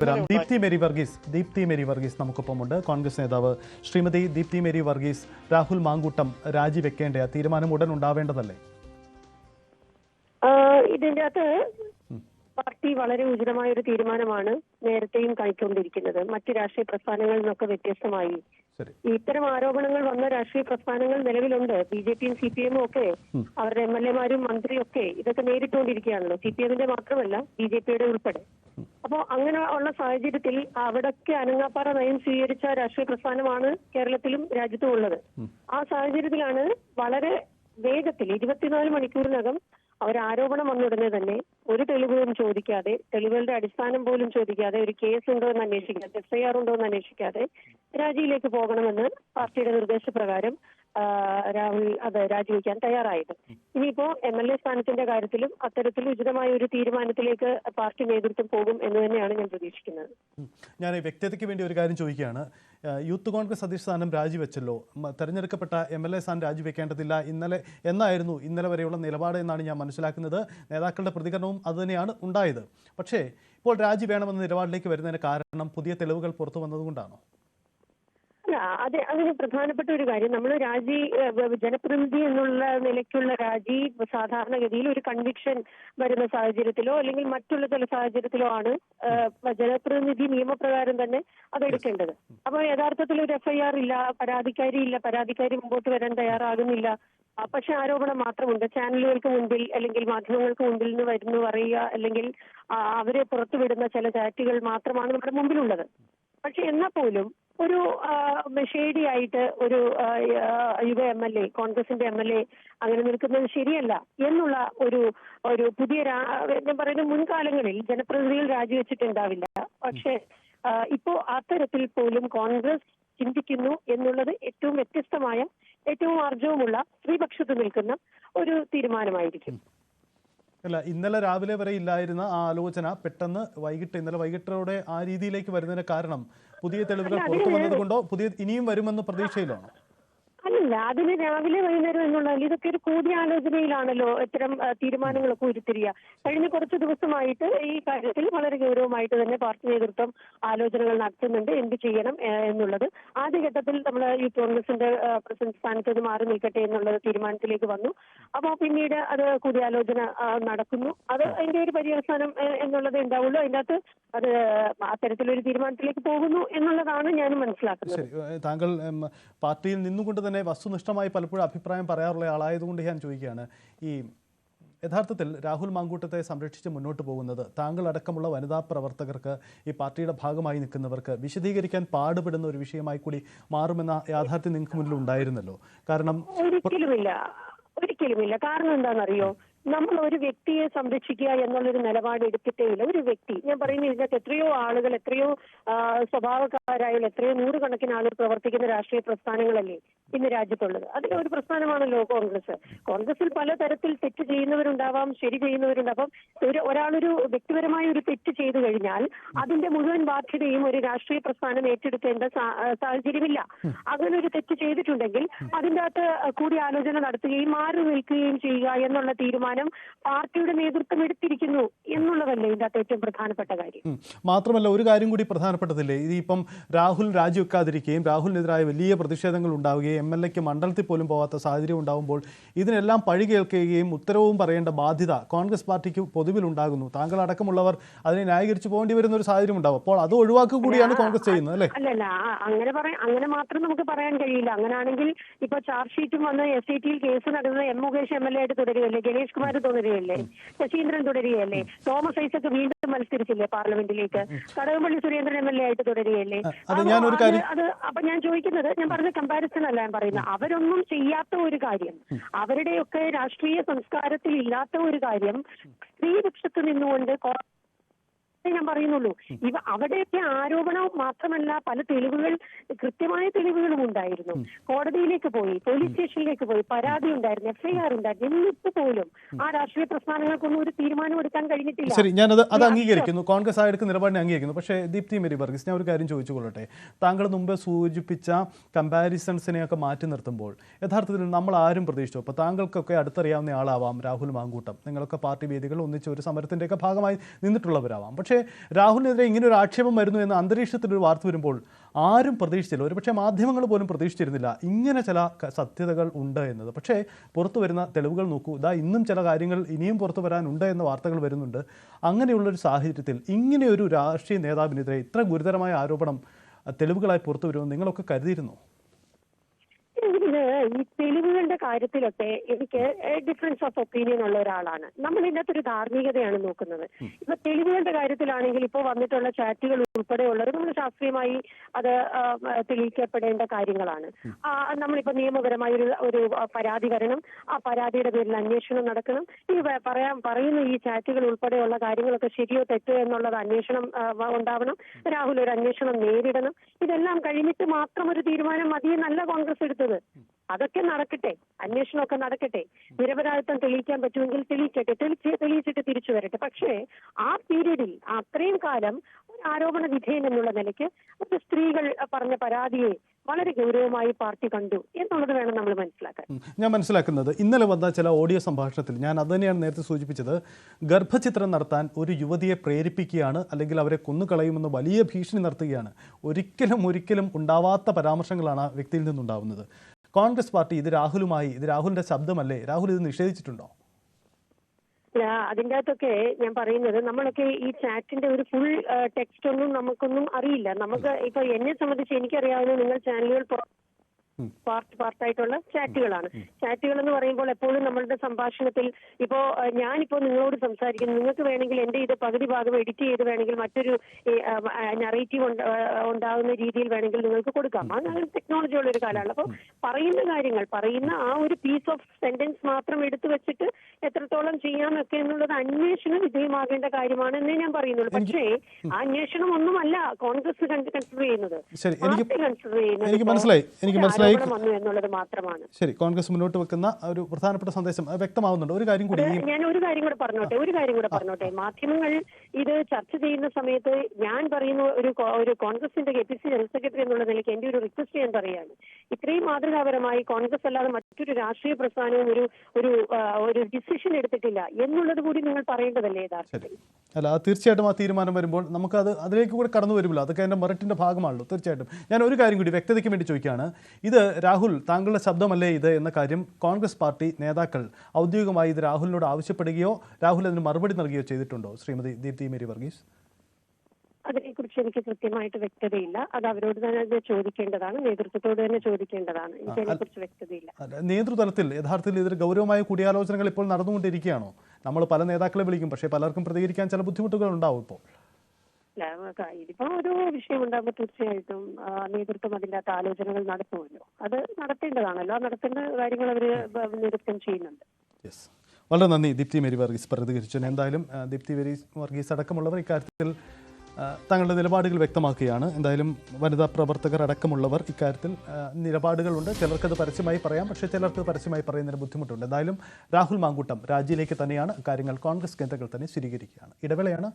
വരാം ദീപ്തി മേരി വർഗീസ് ദീപ്തി മേരി വർഗീസ് നമുക്കൊപ്പമുണ്ട് കോൺഗ്രസ് നേതാവ് ശ്രീമതി ദീപ്തി മേരി വർഗീസ് രാഹുൽ മാങ്കൂട്ടം രാജിവെക്കേണ്ട തീരുമാനം ഉടൻ ഉണ്ടാവേണ്ടതല്ലേ? ഇതിന്റെ അകത്ത് പാർട്ടി വളരെ ഉചിതമായ ഒരു തീരുമാനമാണ് നേരത്തെയും കൈക്കൊണ്ടിരിക്കുന്നത്. മറ്റു രാഷ്ട്രീയ പ്രസ്ഥാനങ്ങളിൽ നിന്നൊക്കെ വ്യത്യസ്തമായി ഇത്തരം ആരോപണങ്ങൾ വന്ന രാഷ്ട്രീയ പ്രസ്ഥാനങ്ങൾ നിലവിലുണ്ട്. ബി ജെ പിയും സി പി എമ്മും ഒക്കെ അവരുടെ എം എൽ എമാരും മന്ത്രിയും ഒക്കെ ഇതൊക്കെ നേരിട്ടുകൊണ്ടിരിക്കുകയാണല്ലോ. സി പി എമ്മിന്റെ മാത്രമല്ല ബി ജെ പിയുടെ ഉൾപ്പെടെ. അപ്പോൾ അങ്ങനെ ഉള്ള സാഹചര്യത്തിൽ അവിടൊക്കെ അനങ്ങാപ്പാറ നയം സ്വീകരിച്ച രാഷ്ട്രീയ പ്രസ്ഥാനമാണ് കേരളത്തിലും രാജ്യത്തും ഉള്ളത്. ആ സാഹചര്യത്തിലാണ് വളരെ വേഗത്തിൽ ഇരുപത്തിനാല് മണിക്കൂറിനകം അവർ ആരോപണം വന്നുടനെ തന്നെ ഒരു തെളിവുകളും ചോദിക്കാതെ തെളിവുകളുടെ അടിസ്ഥാനം പോലും ചോദിക്കാതെ ഒരു കേസ് ഉണ്ടോ എന്ന് അന്വേഷിക്കാതെ എഫ് ഐ ആർ ഉണ്ടോ എന്ന് അന്വേഷിക്കാതെ രാജിയിലേക്ക് പോകണമെന്ന് പാർട്ടിയുടെ നിർദ്ദേശപ്രകാരം രാഹുൽ അത് രാജിവെക്കാൻ തയ്യാറായത് ഇനിയിപ്പോ എം എൽ എ സ്ഥാനത്തിന്റെ കാര്യത്തിലും അത്തരത്തിൽ ഉചിതമായ ഒരു തീരുമാനത്തിലേക്ക് പാർട്ടി നേതൃത്വം പോകും എന്ന് തന്നെയാണ് ഞാൻ പ്രതീക്ഷിക്കുന്നത്. ഞാൻ വ്യക്തതയ്ക്ക് വേണ്ടി ഒരു കാര്യം ചോദിക്കുകയാണ്. യൂത്ത് കോൺഗ്രസ് അധ്യക്ഷ സ്ഥാനം രാജിവെച്ചല്ലോ. തെരഞ്ഞെടുക്കപ്പെട്ട എം എൽ എ സ്ഥാനം രാജിവെക്കേണ്ടതില്ല. ഇന്നലെ എന്നായിരുന്നു ഇന്നലെ വരെയുള്ള നിലപാട് എന്നാണ് ഞാൻ മനസ്സിലാക്കുന്നത്. നേതാക്കളുടെ പ്രതികരണവും അതുതന്നെയാണ് ഉണ്ടായത്. പക്ഷേ ഇപ്പോൾ രാജി വേണമെന്ന നിലപാടിലേക്ക് വരുന്നതിന് കാരണം പുതിയ തെളിവുകൾ പുറത്തു വന്നതുകൊണ്ടാണോ? അത് അതിന് പ്രധാനപ്പെട്ട ഒരു കാര്യം. നമ്മൾ രാജി ജനപ്രതിനിധി എന്നുള്ള നിലയ്ക്കുള്ള രാജി സാധാരണഗതിയിൽ ഒരു കൺവിക്ഷൻ വരുന്ന സാഹചര്യത്തിലോ അല്ലെങ്കിൽ മറ്റുള്ള ചില സാഹചര്യത്തിലോ ആണ് ജനപ്രതിനിധി നിയമപ്രകാരം തന്നെ അതെടുക്കേണ്ടത് അപ്പോൾ യഥാർത്ഥത്തിൽ ഒരു എഫ്ഐആർ ഇല്ല പരാതിക്കാരി ഇല്ല പരാതിക്കാരി മുമ്പോട്ട് വരാൻ തയ്യാറാകുന്നില്ല. പക്ഷെ ആരോപണം മാത്രമുണ്ട്. ചാനലുകൾക്ക് മുൻപിൽ അല്ലെങ്കിൽ മാധ്യമങ്ങൾക്ക് മുൻപിൽ നിന്ന് വരുന്നു പറയുക അല്ലെങ്കിൽ അവരെ പുറത്തുവിടുന്ന ചില ചാറ്റുകൾ മാത്രമാണ് നമ്മുടെ മുമ്പിലുള്ളത്. പക്ഷെ എന്നാൽ പോലും ഒരു മെഷേഡി ആയിട്ട് ഒരു യുവ എം എൽ എ കോൺഗ്രസിന്റെ എം എൽ എ അങ്ങനെ നിൽക്കുന്നത് ശരിയല്ല എന്നുള്ള ഒരു ഒരു പുതിയ ഞാൻ പറയുന്ന മുൻകാലങ്ങളിൽ ജനപ്രതിനിധികൾ രാജിവെച്ചിട്ടുണ്ടാവില്ല. പക്ഷേ ഇപ്പോ അത്തരത്തിൽ പോലും കോൺഗ്രസ് ചിന്തിക്കുന്നു എന്നുള്ളത് ഏറ്റവും വ്യത്യസ്തമായ ഏറ്റവും ആർജവുമുള്ള സ്ത്രീപക്ഷത്ത് നിൽക്കുന്ന ഒരു തീരുമാനമായിരിക്കും. അല്ല ഇന്നലെ രാവിലെ വരെ ഇല്ലായിരുന്ന ആ ആലോചന പെട്ടെന്ന് വൈകിട്ട് ഇന്നലെ വൈകിട്ടോടെ ആ രീതിയിലേക്ക് വരുന്നതിന് കാരണം പുതിയ തെളിവുകൾ പുറത്തു വന്നതുകൊണ്ടോ പുതിയ ഇനിയും വരുമെന്ന് പ്രതീക്ഷയിലാണോ? അല്ലല്ല അതിന് രാവിലെ വൈകുന്നേരം എന്നുള്ളതല്ല ഇതൊക്കെ ഒരു കൂടിയാലോചനയിലാണല്ലോ ഇത്തരം തീരുമാനങ്ങളൊക്കെ ഉരുത്തിരിയുക കഴിഞ്ഞ കുറച്ച് ദിവസമായിട്ട് ഈ കാര്യത്തിൽ വളരെ ഗൗരവമായിട്ട് തന്നെ പാർട്ടി നേതൃത്വം ആലോചനകൾ നടത്തുന്നുണ്ട് എന്ത് ചെയ്യണം എന്നുള്ളത്. ആദ്യഘട്ടത്തിൽ നമ്മൾ യൂത്ത് കോൺഗ്രസിന്റെ പ്രസിഡന്റ് സ്ഥാനത്ത് മാറി നിൽക്കട്ടെ എന്നുള്ളത് തീരുമാനത്തിലേക്ക് വന്നു. അപ്പോൾ പിന്നീട് അത് കൂടിയാലോചന നടക്കുന്നു. അത് അതിന്റെ ഒരു പര്യവസാനം എന്നുള്ളത് ഉണ്ടാവുള്ളൂ. അതിന്റെ അത് അത്തരത്തിലൊരു തീരുമാനത്തിലേക്ക് പോകുന്നു എന്നുള്ളതാണ് ഞാൻ മനസ്സിലാക്കുന്നത്. താങ്കൾ പാർട്ടിയിൽ നിന്നുകൊണ്ട് തന്നെ വസ്തുനിഷ്ഠമായി പലപ്പോഴും അഭിപ്രായം പറയാറുള്ള ആളായതുകൊണ്ട് ഞാൻ ചോദിക്കുകയാണ്. ഈ യഥാർത്ഥത്തിൽ രാഹുൽ മാങ്കൂട്ടത്തെ സംരക്ഷിച്ച് മുന്നോട്ട് പോകുന്നത് താങ്കൾ അടക്കമുള്ള വനിതാ പ്രവർത്തകർക്ക് ഈ പാർട്ടിയുടെ ഭാഗമായി നിൽക്കുന്നവർക്ക് വിശദീകരിക്കാൻ പാടുപെടുന്ന ഒരു വിഷയമായി കൂടി മാറുമെന്ന യാഥാർത്ഥ്യം നിങ്ങൾക്ക് മുന്നിൽ ഉണ്ടായിരുന്നല്ലോ. കാരണം ഒരിക്കലുമില്ല. ഒരിക്കലുമില്ല. കാരണം എന്താണെന്നറിയോ? നമ്മൾ ഒരു വ്യക്തിയെ സംരക്ഷിക്കുക എന്നുള്ളൊരു നിലപാട് എടുത്തിട്ടേ ഇല്ല ഒരു വ്യക്തി. ഞാൻ പറയുന്ന ഇതിനകത്ത് എത്രയോ ആളുകൾ എത്രയോ സ്വഭാവക്കാരായാലും എത്രയോ നൂറുകണക്കിന് ആളുകൾ പ്രവർത്തിക്കുന്ന രാഷ്ട്രീയ പ്രസ്ഥാനങ്ങളല്ലേ ഇന്ന് രാജ്യത്തുള്ളത്. അതിലെ ഒരു പ്രസ്ഥാനമാണല്ലോ കോൺഗ്രസ്. കോൺഗ്രസിൽ പലതരത്തിൽ തെറ്റ് ചെയ്യുന്നവരുണ്ടാവാം ശരി ചെയ്യുന്നവരുണ്ടാവാം ഒരു ഒരാളൊരു വ്യക്തിപരമായ ഒരു തെറ്റ് ചെയ്തു കഴിഞ്ഞാൽ അതിന്റെ മുഴുവൻ ബാധ്യതയും ഒരു രാഷ്ട്രീയ പ്രസ്ഥാനം ഏറ്റെടുക്കേണ്ട സാഹചര്യമില്ല. അങ്ങനെ ഒരു തെറ്റ് ചെയ്തിട്ടുണ്ടെങ്കിൽ അതിന്റെ അകത്ത് കൂടി ആലോചന നടത്തുകയും മാറി നിൽക്കുകയും ചെയ്യുക എന്നുള്ള തീരുമാനം പാർട്ടിയുടെ നേതൃത്വം എടുത്തിരിക്കുന്നു എന്നുള്ളതല്ലേ ഇതിന്റെ അകത്ത് ഏറ്റവും പ്രധാനപ്പെട്ട കാര്യം. മാത്രമല്ല ഒരു കാര്യം കൂടി പ്രധാനപ്പെട്ടതില്ലേ? ഇതിപ്പം രാഹുൽ രാജിവെക്കാതിരിക്കുകയും രാഹുലിനെതിരായ വലിയ പ്രതിഷേധങ്ങൾ ഉണ്ടാവുകയും എം എൽ എക്ക് മണ്ഡലത്തിൽ പോലും പോകാത്ത സാഹചര്യം ഉണ്ടാകുമ്പോൾ ഇതിനെല്ലാം പഴി കേൾക്കുകയും ഉത്തരവും പറയേണ്ട ബാധ്യത കോൺഗ്രസ് പാർട്ടിക്ക് പൊതുവിലുണ്ടാകുന്നു താങ്കൾ അടക്കമുള്ളവർ അതിനെ ന്യായീകരിച്ചു പോകേണ്ടി വരുന്ന ഒരു സാഹചര്യം ഉണ്ടാവും. അപ്പോൾ അത് ഒഴിവാക്കുക കൂടിയാണ് കോൺഗ്രസ് ചെയ്യുന്നത് അല്ലേ? അല്ലല്ല അങ്ങനെ പറയാൻ അങ്ങനെ മാത്രം നമുക്ക് പറയാൻ കഴിയില്ല. അങ്ങനെയാണെങ്കിൽ ഇപ്പൊ ചാർജ് ഷീറ്റും വന്ന് എസ് ഐ ടിയിൽ കേസ് നടന്നത് M Mukesh M L A ആയിട്ട് തുടരുകയല്ലേ ഗണേഷ് കുമാർ തുടരുകയല്ലേ? ശശീന്ദ്രൻ തുടരുകയല്ലേ? തോമസ് ഐസക് വീണ്ടും മത്സരിച്ചില്ലേ പാർലമെന്റിലേക്ക്? Kadakampally Surendran M L A ആയിട്ട് തുടരുകയല്ലേ? അത് അപ്പൊ ഞാൻ ചോദിക്കുന്നത് ഞാൻ പറഞ്ഞ കമ്പാരിസൺ അല്ല ഞാൻ പറയുന്നത്. അവരൊന്നും ചെയ്യാത്ത ഒരു കാര്യം അവരുടെയൊക്കെ രാഷ്ട്രീയ സംസ്കാരത്തിൽ ഇല്ലാത്ത ഒരു കാര്യം സ്ത്രീപക്ഷത്ത് നിന്നുകൊണ്ട് ഞാൻ പറയുന്നുള്ളൂ. ഇവ അവിടെയൊക്കെ ആരോപണം മാത്രമല്ല പല തെളിവുകൾ കൃത്യമായ തെളിവുകളും ഉണ്ടായിരുന്നു. കോടതിയിലേക്ക് പോയി പോലീസ് സ്റ്റേഷനിലേക്ക് പോയി പരാതി ഉണ്ടായിരുന്നു എഫ്ഐആർ ഉണ്ടായിരുന്നു എന്നിട്ട് പോലും ആ രാഷ്ട്രീയ പ്രസ്ഥാനങ്ങൾക്കൊന്നും ഒരു തീരുമാനം എടുക്കാൻ കഴിഞ്ഞിട്ടില്ല. ശരി ഞാനത് അത് അംഗീകരിക്കുന്നു. കോൺഗ്രസ് ആ എടുക്കുന്ന നിലപാടിനെ അംഗീകരിക്കുന്നു. പക്ഷേ ദീപ്തി മെരി വർഗീസ് ഞാൻ ഒരു കാര്യം ചോദിച്ചു കൊള്ളട്ടെ താങ്കൾ മുമ്പ് സൂചിപ്പിച്ച കമ്പാരിസൺസിനെയൊക്കെ മാറ്റി നിർത്തുമ്പോൾ യഥാർത്ഥത്തിൽ നമ്മൾ ആരും പ്രതീക്ഷിച്ചു. അപ്പോൾ താങ്കൾക്കൊക്കെ അടുത്തറിയാവുന്ന ആളാവാം രാഹുൽ മാങ്കൂട്ടം. നിങ്ങളൊക്കെ പാർട്ടി വേദികൾ ഒന്നിച്ച് ഒരു സമരത്തിന്റെയൊക്കെ ഭാഗമായി നിന്നിട്ടുള്ളവരാവാം. പക്ഷേ പക്ഷേ രാഹുലിനെതിരെ ഇങ്ങനെ ഒരു ആക്ഷേപം വരുന്നു എന്ന അന്തരീക്ഷത്തിൽ ഒരു വാർത്ത വരുമ്പോൾ ആരും പ്രതീക്ഷിച്ചില്ല. ഒരുപക്ഷെ മാധ്യമങ്ങൾ പോലും പ്രതീക്ഷിച്ചിരുന്നില്ല ഇങ്ങനെ ചില സത്യതകൾ ഉണ്ട് എന്നത്. പക്ഷേ പുറത്തു വരുന്ന തെളിവുകൾ നോക്കൂ. ഇതാ ഇന്നും ചില കാര്യങ്ങൾ ഇനിയും പുറത്തു വരാനുണ്ട് എന്ന വാർത്തകൾ വരുന്നുണ്ട്. അങ്ങനെയുള്ളൊരു സാഹചര്യത്തിൽ ഇങ്ങനെയൊരു രാഷ്ട്രീയ നേതാവിനെതിരെ ഇത്ര ഗുരുതരമായ ആരോപണം തെളിവുകളായി പുറത്തു വരുമെന്ന് നിങ്ങളൊക്കെ കരുതിയിരുന്നോ? ഈ തെളിവുകളുടെ കാര്യത്തിലൊക്കെ എനിക്ക് ഡിഫറൻസ് ഓഫ് ഒപ്പീനിയൻ ഉള്ള ഒരാളാണ്. നമ്മൾ ഇതിനകത്ത് ഒരു ധാർമ്മികതയാണ് നോക്കുന്നത്. ഇപ്പൊ തെളിവുകളുടെ കാര്യത്തിലാണെങ്കിൽ ഇപ്പോൾ വന്നിട്ടുള്ള ചാറ്റുകൾ ഉൾപ്പെടെയുള്ളത് നമ്മൾ ശാസ്ത്രീയമായി അത് തെളിയിക്കപ്പെടേണ്ട കാര്യങ്ങളാണ്. ആ, നമ്മളിപ്പോ നിയമപരമായ ഒരു ഒരു പരാതി വരണം. ആ പരാതിയുടെ പേരിൽ അന്വേഷണം നടക്കണം. ഈ പറയാൻ പറയുന്ന ഈ ചാറ്റുകൾ ഉൾപ്പെടെയുള്ള കാര്യങ്ങളൊക്കെ ശരിയോ തെറ്റോ എന്നുള്ളത് അന്വേഷണം ഉണ്ടാവണം. രാഹുൽ ഒരു അന്വേഷണം നേരിടണം. ഇതെല്ലാം കഴിഞ്ഞിട്ട് മാത്രം ഒരു തീരുമാനം മതിയെന്നല്ല കോൺഗ്രസ് എടുത്തത്. അതൊക്കെ നടക്കട്ടെ. അന്വേഷണമൊക്കെ നടക്കട്ടെ. നിരപരാധിത്വം തെളിയിക്കാൻ പറ്റുമെങ്കിൽ തെളിയിക്കട്ടെ. തെളിച്ച് തെളിയിച്ചിട്ട് തിരിച്ചു വരട്ടെ. പക്ഷേ ആ പീരീഡിൽ അത്രയും കാലം ഒരു ആരോപണ വിധേയൻ എന്നുള്ള നിലയ്ക്ക് ഒരു സ്ത്രീകൾ പറഞ്ഞ പരാതിയെ വളരെ ഗൗരവമായി പാർട്ടി കണ്ടു എന്നുള്ളത് വേണം നമ്മൾ മനസ്സിലാക്കാൻ. ഞാൻ മനസ്സിലാക്കുന്നത് ഇന്നലെ വന്ന ചില ഓഡിയോ സംഭാഷണത്തിൽ ഞാൻ അത് തന്നെയാണ് നേരത്തെ സൂചിപ്പിച്ചത് ഗർഭചിത്രം നടത്താൻ ഒരു യുവതിയെ പ്രേരിപ്പിക്കുകയാണ് അല്ലെങ്കിൽ അവരെ കൊന്നുകളയുമെന്ന് വലിയ ഭീഷണി നടത്തുകയാണ്. ഒരിക്കലും ഒരിക്കലും ഉണ്ടാവാത്ത പരാമർശങ്ങളാണ് ആ വ്യക്തിയിൽ നിന്നുണ്ടാവുന്നത്. കോൺഗ്രസ് പാർട്ടി ഇത് രാഹുലുമായി ഇത് രാഹുലിന്റെ ശബ്ദമല്ലേ? രാഹുൽ ഇത് നിഷേധിച്ചിട്ടുണ്ടോ? അതിന്റെ അകത്തൊക്കെ ഞാൻ പറയുന്നത് നമ്മളൊക്കെ ഈ ചാറ്റിന്റെ ഒരു ഫുൾ ടെക്സ്റ്റ് ഒന്നും നമുക്കൊന്നും അറിയില്ല. നമുക്ക് ഇപ്പൊ എന്നെ സംബന്ധിച്ച് എനിക്കറിയാവുന്ന നിങ്ങൾ ചാനലുകൾ പാർട്ട് പാർട്ടായിട്ടുള്ള ചാറ്റുകളാണ്. ചാറ്റുകൾ എന്ന് പറയുമ്പോൾ എപ്പോഴും നമ്മളുടെ സംഭാഷണത്തിൽ ഇപ്പോ ഞാനിപ്പോ നിങ്ങളോട് സംസാരിക്കുന്നു. നിങ്ങൾക്ക് വേണമെങ്കിൽ എന്റെ ഇത് പകുതി ഭാഗം എഡിറ്റ് ചെയ്ത് വേണമെങ്കിൽ മറ്റൊരു നറേറ്റീവ് ഉണ്ടാകുന്ന രീതിയിൽ വേണമെങ്കിൽ നിങ്ങൾക്ക് കൊടുക്കാം. അങ്ങനെ ടെക്നോളജി ഉള്ള ഒരു കാലമാണ്. അപ്പോൾ പറയുന്ന കാര്യങ്ങൾ പറയുന്ന ആ ഒരു പീസ് ഓഫ് സെന്റൻസ് മാത്രം എടുത്തു വെച്ചിട്ട് എത്രത്തോളം ചെയ്യാമൊക്കെ എന്നുള്ളത് അന്വേഷണ വിധേയമാകേണ്ട കാര്യമാണ് എന്നേ ഞാൻ പറയുന്നുള്ളൂ. പക്ഷേ ആ അന്വേഷണം ഒന്നുമല്ല കോൺഗ്രസ് കൺസിഡർ ചെയ്യുന്നത്. പാർട്ടി കൺസിഡർ ചെയ്യുന്നത് എനിക്ക് മനസ്സിലായി എനിക്ക് മനസ്സിലായി. വന്നു എന്നുള്ളത് മാത്രമാണ്. ശരി കോൺഗ്രസ് മുന്നോട്ട് വെക്കുന്ന ഒരു പ്രധാനപ്പെട്ട സന്ദേശം വ്യക്തമാവുന്നുണ്ട്. ഒരു കാര്യം കൂടി ഞാൻ ഒരു കാര്യം കൂടെ പറഞ്ഞോട്ടെ ഒരു കാര്യം കൂടെ പറഞ്ഞോട്ടെ. മാധ്യമങ്ങൾ ഇത് ചർച്ച ചെയ്യുന്ന സമയത്ത് ഞാൻ പറയുന്ന ഒരു ഒരു കോൺഗ്രസിന്റെ K P C general secretary എന്നുള്ള നിലയ്ക്ക് എന്റെ ഒരു റിക്വസ്റ്റ് ഞാൻ പറയാണ് ഇത്രയും മാതൃകാപരമായി കോൺഗ്രസ് അല്ലാതെ മറ്റൊരു രാഷ്ട്രീയ പ്രസ്ഥാനവും ഒരു ഒരു ഒരു ഡിസിഷൻ എടുത്തിട്ടില്ല എന്നുള്ളത് കൂടി നിങ്ങൾ പറയേണ്ടതല്ലേ യഥാർത്ഥത്തിൽ? അല്ല തീർച്ചയായിട്ടും ആ തീരുമാനം വരുമ്പോൾ നമുക്ക് അത് അതിലേക്ക് കൂടെ കടന്നു വരുമല്ലോ അതൊക്കെ അതിന്റെ മെറിറ്റിന്റെ ഭാഗമാണല്ലോ തീർച്ചയായിട്ടും. ഞാൻ ഒരു കാര്യം കൂടി വ്യക്തതയ്ക്ക് വേണ്ടി ചോദിക്കുകയാണ്. ഇത് രാഹുൽ താങ്കളുടെ ശബ്ദമല്ലേ ഇത് എന്ന കാര്യം കോൺഗ്രസ് പാർട്ടി നേതാക്കൾ ഔദ്യോഗികമായി ഇത് രാഹുലിനോട് ആവശ്യപ്പെടുകയോ രാഹുൽ അതിന് മറുപടി നൽകുകയോ ചെയ്തിട്ടുണ്ടോ? ശ്രീമതി ദീപ്തി മേരി വർഗീസ്. അതിനെക്കുറിച്ച് എനിക്ക് കൃത്യമായിട്ട് വ്യക്തതയില്ല. അത് അവരോട് തന്നെ ചോദിക്കേണ്ടതാണ് നേതൃത്വത്തോട് തന്നെ ചോദിക്കേണ്ടതാണ്. എനിക്ക് അതിനെക്കുറിച്ച് വ്യക്തതയില്ല. നേതൃതലത്തിൽ യഥാർത്ഥത്തിൽ ഇതിൽ ഗൗരവമായ കൂടിയാലോചനകൾ ഇപ്പോൾ നടന്നുകൊണ്ടിരിക്കുകയാണോ? നമ്മൾ പല നേതാക്കളെ വിളിക്കും പക്ഷേ പലർക്കും പ്രതികരിക്കാൻ ചില ബുദ്ധിമുട്ടുകൾ ഉണ്ടാവും ഇപ്പോൾ. ഇതിപ്പോ ഒരു വിഷയം ഉണ്ടാകുമ്പോൾ തീർച്ചയായിട്ടും നേതൃത്വം അതിന്റെ അകത്ത് ആലോചനകൾ നടത്തുമല്ലോ. അത് നടത്തേണ്ടതാണല്ലോ. നടത്തേണ്ട കാര്യങ്ങൾ അവർ നേതൃത്വം ചെയ്യുന്നുണ്ട്. വളരെ നന്ദി ദീപ്തി മേരി വർഗീസ് പ്രതികരിച്ചു എന്തായാലും ദീപ്തി മേരി വർഗീസ് അടക്കമുള്ളവർ ഇക്കാര്യത്തിൽ തങ്ങളുടെ നിലപാടുകൾ വ്യക്തമാക്കുകയാണ്. എന്തായാലും വനിതാ പ്രവർത്തകർ അടക്കമുള്ളവർ ഇക്കാര്യത്തിൽ നിലപാടുകളുണ്ട്. ചിലർക്കത് പരസ്യമായി പറയാം പക്ഷേ ചിലർക്ക് പരസ്യമായി പറയുന്നതിന് ബുദ്ധിമുട്ടുണ്ട്. എന്തായാലും രാഹുൽ മാങ്കൂട്ടം രാജിയിലേക്ക് തന്നെയാണ്. കാര്യങ്ങൾ കോൺഗ്രസ് കേന്ദ്രങ്ങൾ തന്നെ സ്ഥിരീകരിക്കുകയാണ്. ഇടവേളയാണ്